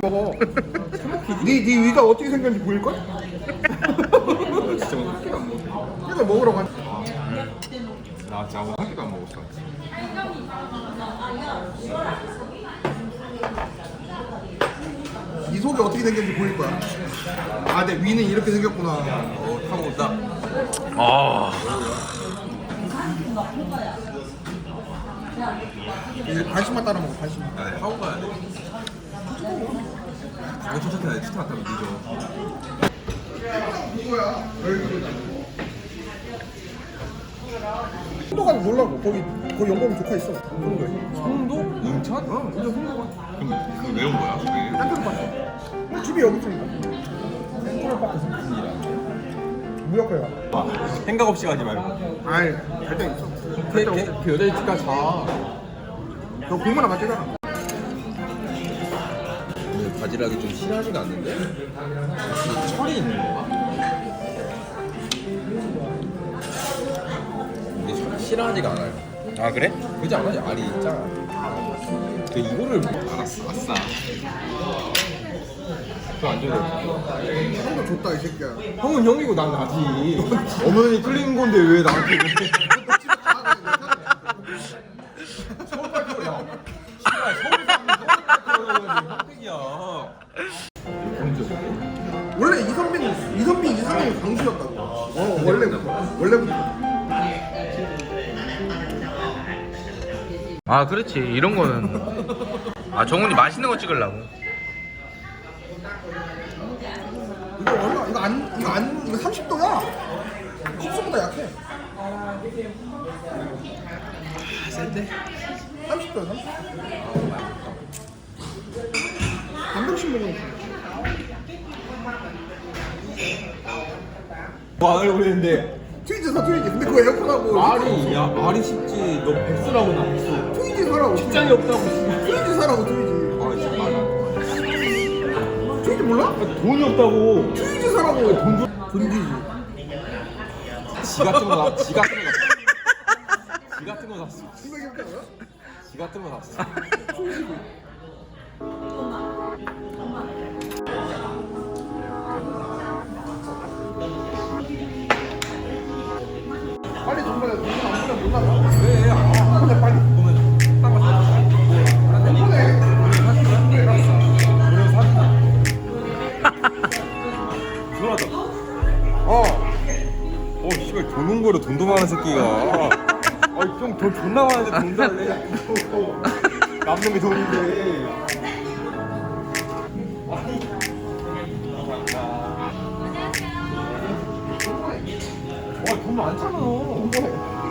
먹어. 네, 네 위가 어떻게 생겼는지 보일 걸? 진짜 뭐한 끼도 안 먹었어. 이거 먹으러 간. 나 진짜 한 끼도 안 먹었어. 네 속이 어떻게 생겼는지 보일 거야. 아, 내 위는 이렇게 생겼구나. 어, 타고 온다. 아 이제 반씩만 따라 먹어, 반씩만. 야, 내 타고 가야 돼. 당연 초착해야 돼. 추타 타면 늦어. 이거야. 홍도가 놀라고 거기 거기 연봉 조카 있어. 홍도에. 송도? 인천? 어, 진짜 송도가. 그럼 그왜 온 거야? 왜? 딴데로 봤어. 어, 집이 여기 있으니까. 무슨? 무역회 가. 와, 생각 없이 가지 말고. 아이, 잘때 있어. 걔, 걔, 그 여자 집가 자. 너 공부나 맞잖아. 근데 바지락이 좀 실하지가 않는데? 혹시 철이 있는 건가? 이게 철- 실하지가 않아요. 아, 그래? 그지 않아요? 알이 있잖아. 그 이거를 알았어, 아싸. 저안 줘도 돼. 형도 줬다 이 새끼야. 형은 형이고 난 나지. 어머니 틀린 건데 왜 나한테 그래? 서울 발표야. 씨발 서울 사람이 혜택이야. 원래 이선빈 이선빈 이상형이 광수였다고. 어 원래부터 원래부터. 아, 그렇지. 이런 거는. 아, 정훈이 맛있는 거 찍으려고. 이거 얼마 이거 안 이거 안 이거 30도야. 컵스보다 약해. 센데? 30도야 30도. 한 병씩 먹으면 말을 그랬는데 트위지 사 트위지. 근데 그거 에어컨하고 말이 야 말이 쉽지 너 백수라고 나 백수 트위지 사라고. 직장이 없다고 트위지 사라고 트위지. 아 진짜 말안 트위지 몰라? 돈이 없다고 트위지 사라고. 돈 줘. 돈지지. 지 같은 거 사, 지 같은 거 샀어. 지 같은 거 샀어. 지 같은 거 샀어. 빨리 돈 벌어. 돈안 벌면 빨리. 보면 딴거 사. 그래 사준다. 불안하다. 어. 어, 씨발 도는 거로 돈도 많은 새끼가. 아이 형돈 존나 많은데 돈 달래. 남는 게 돈인데. 와, 돈 많잖아. good.